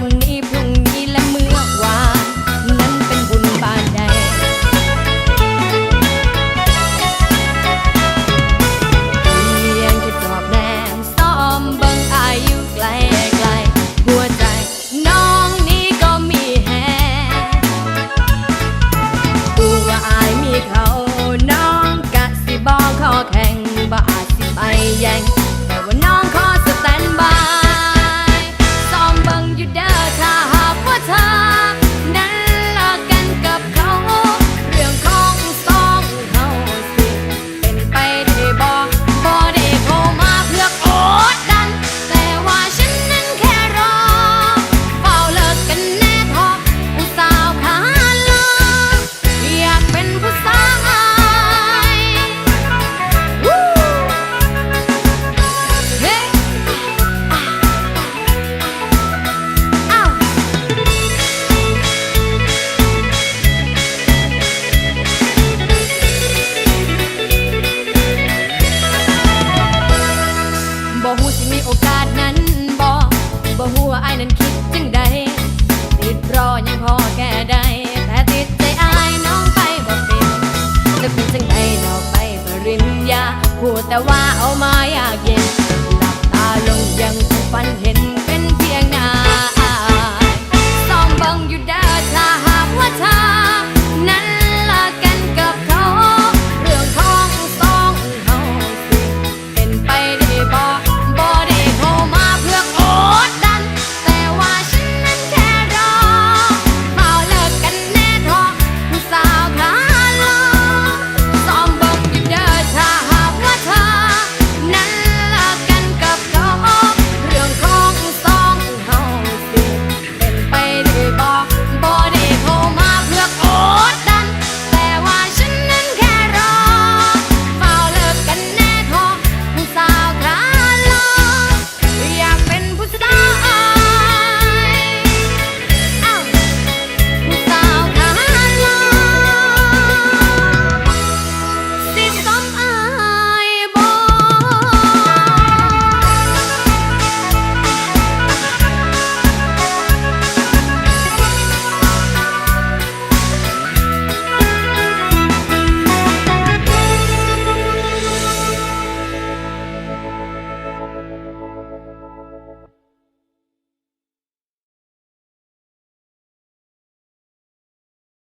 one บ่ฮู้สิมีโอกาสนั้นบ่บ่ฮู้ว่าอ้ายนั้นคิดจังใดติดรอยังพอแก่ใดแต่ติดใจอ้ายน้องไปบ่เป็นละเป็นจังใดเนาไปปริญญาพูดแต่ว่าเอามายากเย็นหลับตาลงยังฝันเห็น